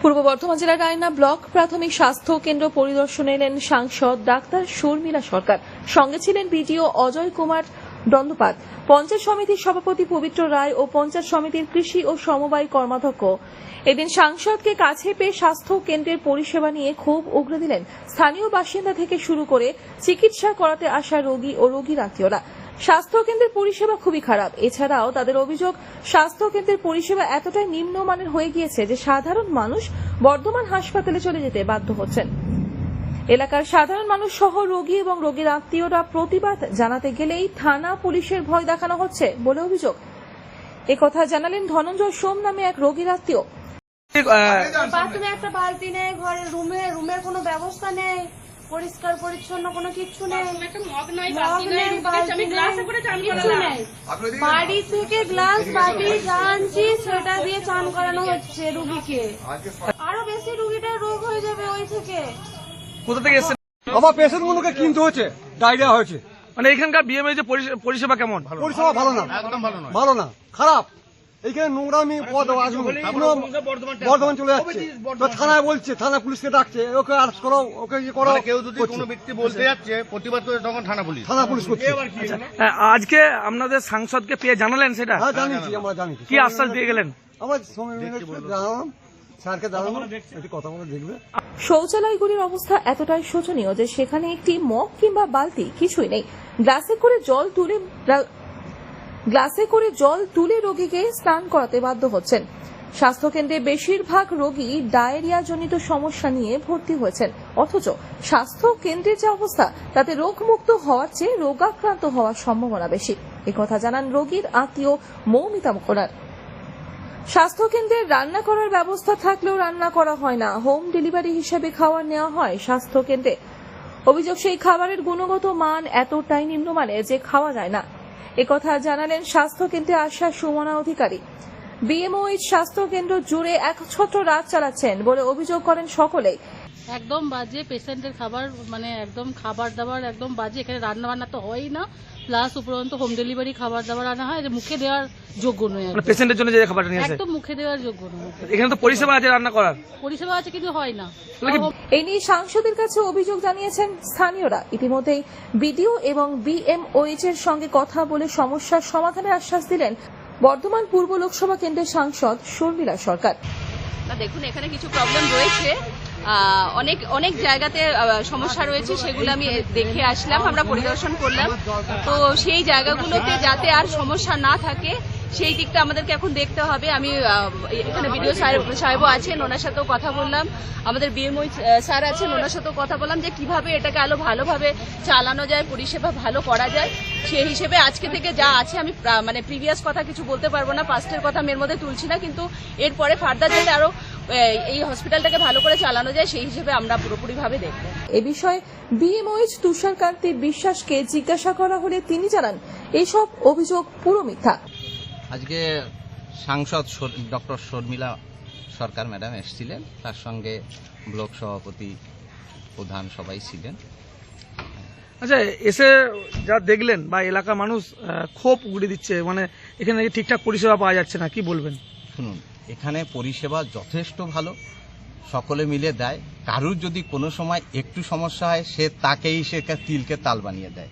পূর্ব বর্ধমান জেলার রায়না ব্লক প্রাথমিক স্বাস্থ্য কেন্দ্র পরিদর্শনে এলেন সাংসদ ডাক্তার শর্মিলা সরকার। সঙ্গে ছিলেন বিডিও অজয় কুমার দণ্ডপাত পঞ্চায়েত সমিতির সভাপতি পবিত্র রায় ও পঞ্চায়েত সমিতির কৃষি ও সমবায় কর্মাধ্যক্ষ। এদিন সাংসদকে কাছে পেয়ে স্বাস্থ্য কেন্দ্রের পরিষেবা নিয়ে ক্ষোভ উগরে দিলেন স্থানীয় বাসিন্দা থেকে শুরু করে চিকিৎসা করাতে আসা রোগী ও রোগীর আত্মীয়রা। স্বাস্থ্য কেন্দ্রের পরিষেবা খুবই খারাপ। এছাড়াও তাদের অভিযোগ স্বাস্থ্য কেন্দ্রের পরিষেবা এতটাই নিম্নমানের হয়ে গিয়েছে যে সাধারণ মানুষ বর্ধমান হাসপাতালে চলে যেতে বাধ্য হচ্ছেন। এলাকার সাধারণ মানুষ সহ রোগী এবং রোগীর আত্মীয়রা প্রতিবাদ জানাতে গেলেই থানা পুলিশের ভয় দেখানো হচ্ছে বলে অভিযোগ। একথা জানালেন ধনঞ্জয় সোম নামে এক রোগীর আত্মীয়। বাথরুমে একটা বালতি নেই ঘরে রুমে রুমের কোনো ব্যবস্থা নেই। পরিষ্কার পরিচ্ছন্ন কোনো কিচ্ছু নেই। বাড়ি থেকে গ্লাস বাটি যা আনছি সেটা দিয়ে চান করানো হচ্ছে রুগীকে। আরও বেশি রুগীটা রোগ হয়ে যাবে ওই থেকে। কোথা থেকে এসেছেন? আমার পেশেন্ট গুলোকে কিনতে হচ্ছে ডায়রিয়া হয়েছে। মানে এখানকার বিএমএ যে পরিষে- পরিষেবা কেমন? পরিষেবা ভালো না। ভালো না খারাপ। এইখানে নোংরামি পদ আসবে বর্ধমান চলে যাচ্ছে। তো থানায় বলছে থানা পুলিশকে ডাকছে ওকে আরেস্ট করো ওকে ইয়ে করো কেউ যদি। কোনো ব্যক্তি বলতে যাচ্ছে প্রতিবাদ করে তখন থানা পুলিশ। থানা পুলিশ করছে। হ্যাঁ, আজকে আপনাদের সাংসদকে পেয়ে জানালেন সেটা? হ্যাঁ জানিয়েছি আমরা জানিয়েছি। কি আশ্বাস দিয়ে গেলেন? আমরা জানালাম স্যারকে জানালাম একটু কথা বলে দেখবে। শৌচালয়গুলির অবস্থা এতটাই শোচনীয় যে সেখানে একটি মগ কিংবা বালতি কিছুই নেই। গ্লাসে করে জল তুলে গ্লাসে করে জল তুলে রোগীকে স্নান করাতে বাধ্য হচ্ছেন। স্বাস্থ্যকেন্দ্রে বেশিরভাগ রোগী ডায়রিয়া জনিত সমস্যা নিয়ে ভর্তি হয়েছেন। অথচ স্বাস্থ্য কেন্দ্রের যে অবস্থা, তাতে রোগমুক্ত হওয়ার চেয়ে রোগাক্রান্ত হওয়ার সম্ভাবনা বেশি। একথা জানান রোগীর আত্মীয় মৌমিতা মুখোনার স্বাস্থ্যকেন্দ্রে রান্না করার ব্যবস্থা থাকলেও রান্না করা হয় না। হোম ডেলিভারি হিসেবে খাবার নেওয়া হয় স্বাস্থ্যকেন্দ্রে। অভিযোগ, সেই খাবারের গুণগত মান এতটাই নিম্নমানের যে খাওয়া যায় না। একথা জানালেন স্বাস্থ্য কেন্দ্রে আসা সুমনা অধিকারী। বিএমওইচ স্বাস্থ্য কেন্দ্র জুড়ে এক ছোট রাত চালাচ্ছেন বলে অভিযোগ করেন সকলে একদম বাজে, পেশেন্টের খাবার মানে একদম খাবার দাবার একদম বাজে, এখানে রান্না বান্না তো হয়ই না। প্লাস উপরন্ত হোম ডেলিভারি খাবার দাবার আনা হয় মুখে দেওয়ার যোগ্য নয় মানে পেশেন্টের জন্য যে খাবারটা নিয়ে আসে। একদম মুখে দেওয়ার যোগ্য নয়। এখানে তো পরিষেবা আছে রান্না করার। পরিষেবা আছে কিন্তু হয় না। এই নিয়ে সাংসদের কাছে অভিযোগ জানিয়েছেন স্থানীয়রা। ইতিমধ্যেই বিডিও এবং বিএমওএইচ এর সঙ্গে কথা বলে সমস্যার সমাধানের আশ্বাস দিলেন বর্ধমান পূর্ব লোকসভা কেন্দ্রের সাংসদ শর্মিলা সরকার। না দেখুন এখানে কিছু প্রবলেম রয়েছে। অনেক অনেক জায়গাতে সমস্যা রয়েছে সেগুলো আমি দেখে আসলাম আমরা পরিদর্শন করলাম। তো সেই জায়গাগুলোতে যাতে আর সমস্যা না থাকে সেই দিকটা আমাদেরকে এখন দেখতে হবে। আমি এখানে বিডিও সাহেবও আছেন ওনার সাথেও কথা বললাম। আমাদের বিএমওই স্যার আছেন ওনার সাথেও কথা বললাম যে কীভাবে এটাকে আরও ভালোভাবে চালানো যায় পরিষেবা ভালো করা যায়। সেই হিসেবে আজকে থেকে যা আছে আমি মানে প্রিভিয়াস কথা কিছু বলতে পারব না পাস্টের কথা আমি এর মধ্যে তুলছি না কিন্তু এরপরে ফার্দার যাতে আরও আহ, এই হসপিটালটাকে ভালো করে চালানো যায় সেই হিসেবে আমরা পুরোপুরিভাবে দেখব। এ বিষয়ে বিএমওএইচ তুষারকান্তি বিশ্বাসকে জিজ্ঞাসা করা হলে তিনি জানান এসব অভিযোগ পুরো মিথ্যা। আজকে সাংসদ ডক্টর শর্মিলা সরকার ম্যাডাম এসেছিলেন। তার সঙ্গে ব্লক সভাপতি প্রধান সবাই ছিলেন। আচ্ছা এসে যা দেখলেন বা এলাকা মানুষ ক্ষোভ উগড়ে দিচ্ছে মানে এখানে ঠিকঠাক পরিষেবা পাওয়া যাচ্ছে না কি বলবেন? শুনুন এখানে পরিষেবা যথেষ্ট ভালো, সকলে মিলে দেয়। কারুর যদি কোনো সময় একটু সমস্যা হয়, সে তাকেই, সে তিলকে তাল বানিয়ে দেয়।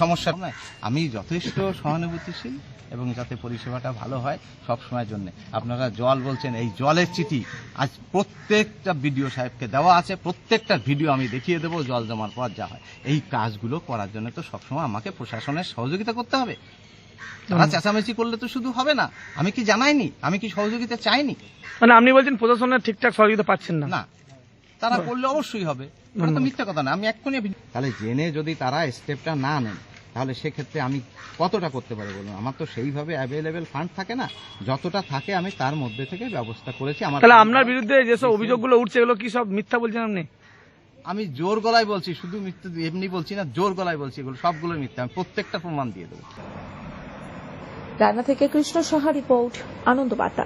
সমস্যা নয় আমি যথেষ্ট সহানুভূতিশীল এবং যাতে পরিষেবাটা ভালো হয় সব সময়ের জন্য। আপনারা জল বলছেন, এই জলের চিঠি। আজ প্রত্যেকটা ভিডিও সাহেবকে দেওয়া আছে, প্রত্যেকটা ভিডিও আমি দেখিয়ে দেবো, জল জমার পর যা হয়। এই কাজগুলো করার জন্য তো সবসময় আমাকে প্রশাসনের সহযোগিতা করতে হবে। তারা চেঁচামেচি করলে তো শুধু হবে না। আমি কি জানাইনি? আমি কি সহযোগিতা চাইনি? মানে আপনি বলছেন প্রশাসনের ঠিকঠাক সহযোগিতা পাচ্ছেন না। না। তারা করলে অবশ্যই হবে। তো মিথ্যা কথা না। আমি এক্ষুনি তাহলে জেনে যদি তারা স্টেপটা না নেন তাহলে সেক্ষেত্রে আমি কতটা করতে পারি বলুন? আমার তো সেইভাবে অ্যাভেলেবেল ফান্ড থাকে না। যতটা থাকে আমি তার মধ্যে থেকে ব্যবস্থা করেছি। আমার তাহলে আপনার বিরুদ্ধে যেসব অভিযোগগুলো উঠছে এগুলো কি সব মিথ্যা বলছেন আপনি? আমি জোর গলায় বলছি শুধু মিথ্যা এমনি বলছি না জোর গলায় বলছি এগুলো সবগুলো মিথ্যা। আমি প্রত্যেকটা প্রমাণ দিয়ে দেবো। রান্না থেকে কৃষ্ণ সাহা রিপোর্ট আনন্দ বার্তা